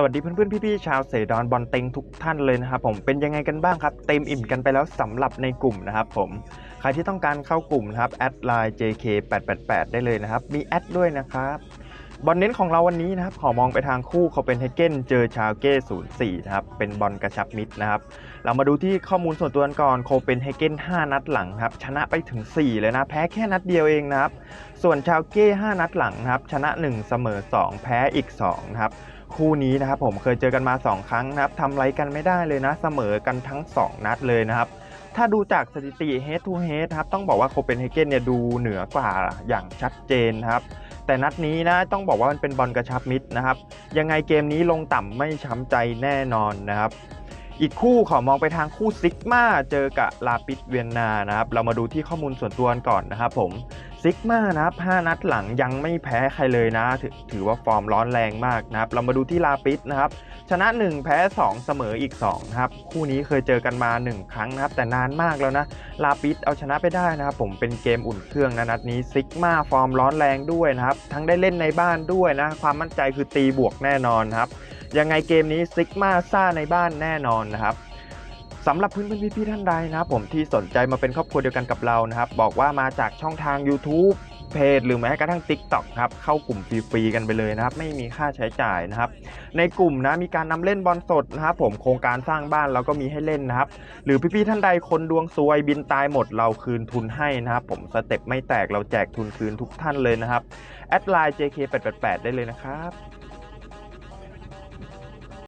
สวัสดีเพื่อนๆ พี่ๆ ชาวเสดอนบอลเต็งทุกท่านเลยนะครับผมเป็นยังไงกันบ้างครับ เต็มอิ่มกันไปแล้วสำหรับในกลุ่มนะครับผมใครที่ต้องการเข้ากลุ่มนะครับแอดไลน์ JK888 ได้เลยนะครับ มีแอดด้วยนะครับ บอลเน้นของเราวันนี้นะครับ ขอมองไปทางคู่เขาเป็นเฮเกนเจอชาวเก้04นะครับ เป็นบอลกระชับมิดนะครับ เรามาดูที่ข้อมูลส่วนตัวกันก่อนโคเปนเฮเกน5 นัดหลังครับ ชนะไปถึง 4 เลยนะ แพ้แค่นัดเดียวเองนะครับ ส่วนชาวเก้ 5 นัดหลังนะครับ ชนะ 1 เสมอ 2 แพ้อีก 2 นะครับคู่นี้นะครับผมเคยเจอกันมา 2 ครั้งนะครับทำไรกันไม่ได้เลยนะ เสมอกันทั้ง 2 นัดเลยนะครับถ้าดูจากสถิติ head to head ครับต้องบอกว่าโคเปนเฮเกนเนี่ยดูเหนือกว่าอย่างชัดเจนนะครับ แต่นัดนี้นะต้องบอกว่ามันเป็นบอลกระชับมิดนะครับ ยังไงเกมนี้ลงต่ำไม่ช้ำใจแน่นอนนะครับ อีกคู่ขอมองไปทางคู่ซิกมาเจอกับลาปิดเวียนนานะครับ เรามาดูที่ข้อมูลส่วนตัวก่อนนะครับผมซิกมานะครับ5นัดหลังยังไม่แพ้ใครเลยนะถถือว่าฟอร์มร้อนแรงมากนะครับ เรามาดูที่ลาปิดนะครับ ชนะ 1 แพ้ 2 เสมออีก2นะครับ คู่นี้เคยเจอกันมา 1 ครั้งนะครับ แต่นานมากแล้วนะ ลาปิดเอาชนะไปได้นะครับ ผมเป็นเกมอุ่นเครื่องนะนัดนี้ซิกมาฟอร์มร้อนแรงด้วยนะครับ ทั้งได้เล่นในบ้านด้วยนะ ความมั่นใจคือตีบวกแน่นอนครับ ยังไงเกมนี้ซิกมาซ่าในบ้านแน่นอนนะครับสำหรับเพื่อนๆพี่ๆท่านใดนะครับผมที่สนใจมาเป็นครอบครัวเดียวกันกับเรานะครับบอกว่ามาจากช่องทาง YouTube เพจหรือแม้กระทั่ง TikTok ครับเข้ากลุ่มฟรีๆกันไปเลยนะครับ ไม่มีค่าใช้จ่ายนะครับ ในกลุ่มนะมีการนำเล่นบอลสดนะครับผมโครงการสร้างบ้านเราก็มีให้เล่นนะครับ หรือพี่ๆท่านใดคนดวงซวยบินตายหมดเราคืนทุนให้นะครับ ผมสเต็ปไม่แตกเราแจกทุนคืนทุกท่านเลยนะครับแอดไลน์ JK888 ได้เลยนะครับ